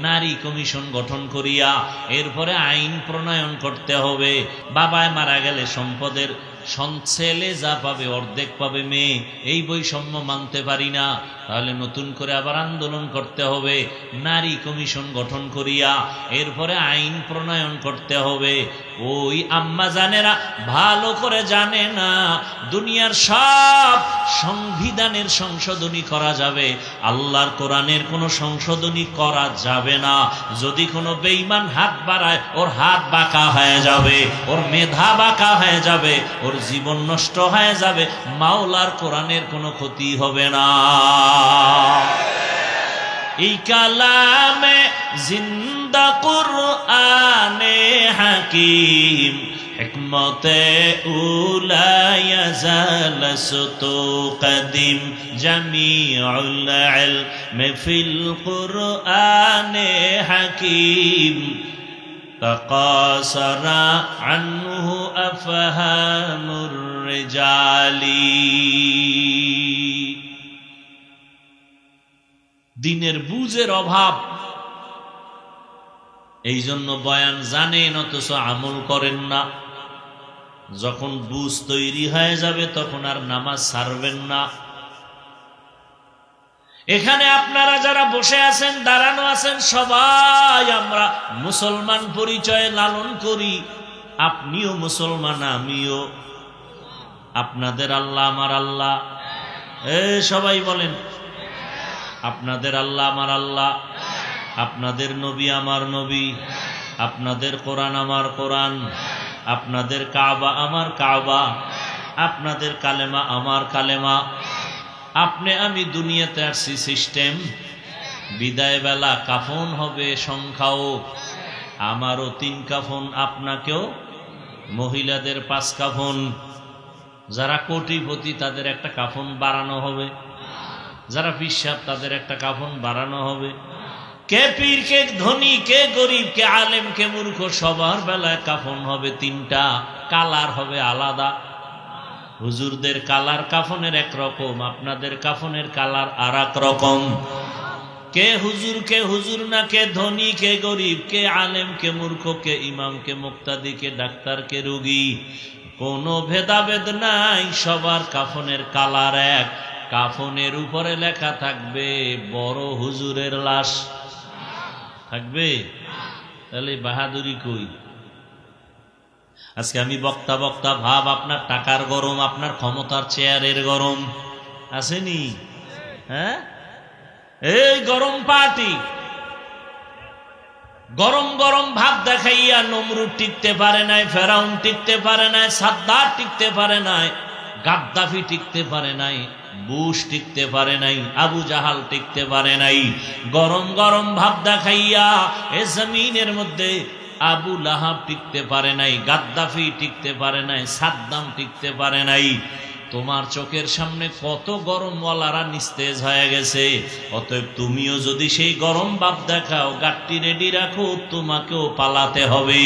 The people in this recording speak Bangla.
নারী কমিশন গঠন করিয়া এরপরে আইন প্রণয়ন করতে হবে। বাবায় মারা গেলে সম্পদের ছেলে যা পাবে, অর্ধেক পাবে মেয়ে, এই বৈষম্য মানতে পারি না। তাহলে নতুন করে আবার আন্দোলন করতে হবে, নারী কমিশন গঠন করিয়া, এরপরে আইন প্রণয়ন করতে হবে। ওই আম্মা জানেরা ভালো করে জানে না, দুনিয়ার সব সংবিধানের সংশোধনী করা যাবে। আল্লাহর কোরআনের কোনো সংশোধনী করা যাবে না। যদি কোনো বেইমান হাত বাড়ায়, ওর হাত বাঁকা হয়ে যাবে, ওর মেধা বাঁকা হয়ে যাবে ওর জীবন নষ্ট হয়ে যাবে, মাওলার কোরআনের কোনো ক্ষতি হবে না। এই কালামে জিন্দা কুরআনে হাকিম, হিকমতে উলায়া জালসতু কদিম, জামিউল ইলম ফিল কুরআনে হাকিম। تقاصر عنه أفهام الرجال দিনের বুঝের অভাব এই জন্য বয়ান জানেন অথচ আমল করেন না যখন বুঝ তৈরি হয়ে যাবে তখন আর নামাজ ছাড়বেন না এখানে আপনারা যারা বসে আছেন, দাঁড়ানো আছেন, সবাই আমরা মুসলমান পরিচয়ে লালন করি। আপনিও মুসলমান, আমিও। আপনাদের আল্লাহ আমার আল্লাহ। এ, সবাই বলেন, আপনাদের আল্লাহ আমার আল্লাহ। আপনাদের নবী আমার নবী। আপনাদের কোরআন আমার কোরআন। আপনাদের কাবা আমার কাবা। আপনাদের কালেমা আমার কালেমা। আপনি, আমি দুনিয়াতে আসছি সিস্টেম বিদায় বেলা কাফন হবে, সংখ্যাও। আমারও তিন কাফন, আপনাকেও। মহিলাদের পাঁচ কাফন। যারা কোটিপতি, তাদের একটা কাফন বাড়ানো হবে। যারা পিসাব তাদের একটা কাফন বাড়ানো হবে। কে পীর, কে ধনী, কে গরিব, কে আলেম, কে মূর্খ, সবার বেলায় কাফন হবে তিনটা। কালার হবে আলাদা। হুজুরদের কালার কাফনের এক রকম, আপনাদের কাফনের কালার আর রকম। কে হুজুর কে হুজুর না, কে ধনী, কে গরিব, কে আলেম, কে মূর্খ, কে ইমাম, কে মুক্তাদি, কে ডাক্তার, কে রুগী, কোনো ভেদাভেদ নাই, সবার কাফনের কালার এক। কাফনের উপরে লেখা থাকবে, বড় হুজুরের লাশ। থাকবে? তাহলে বাহাদুরি কই? আজকে আমি বক্তা বক্তা ভাব, আপনার টাকার গরম, আপনার ক্ষমতার চেয়ারের গরম। আসেনি? হ্যাঁ? এই গরম পার্টি। গরম গরম ভাব দেখাইয়া নমরুদ টিকতে পারে নাই, ফেরাউন টিকতে পারে নাই, সাদ্দার টিকতে পারে নাই, গাদ্দাফি টিকতে পারে নাই, বুশ টিকতে পারে নাই, আবু জাহাল টিকতে পারে নাই। গরম গরম ভাব দেখাইয়া এ জমিনের মধ্যে আবু লাহাব টিকতে পারে নাই, গাদ্দাফি টিকতে পারে নাই, সাদ্দাম টিকতে পারে নাই। তোমার চোখের সামনে কত গরম গরমওয়ালারা নিস্তেজ হয়ে গেছে। অতএব তুমিও যদি সেই গরম বাপ দেখাও গাটটি রেডি রাখো, তোমাকেও পালাতে হবে।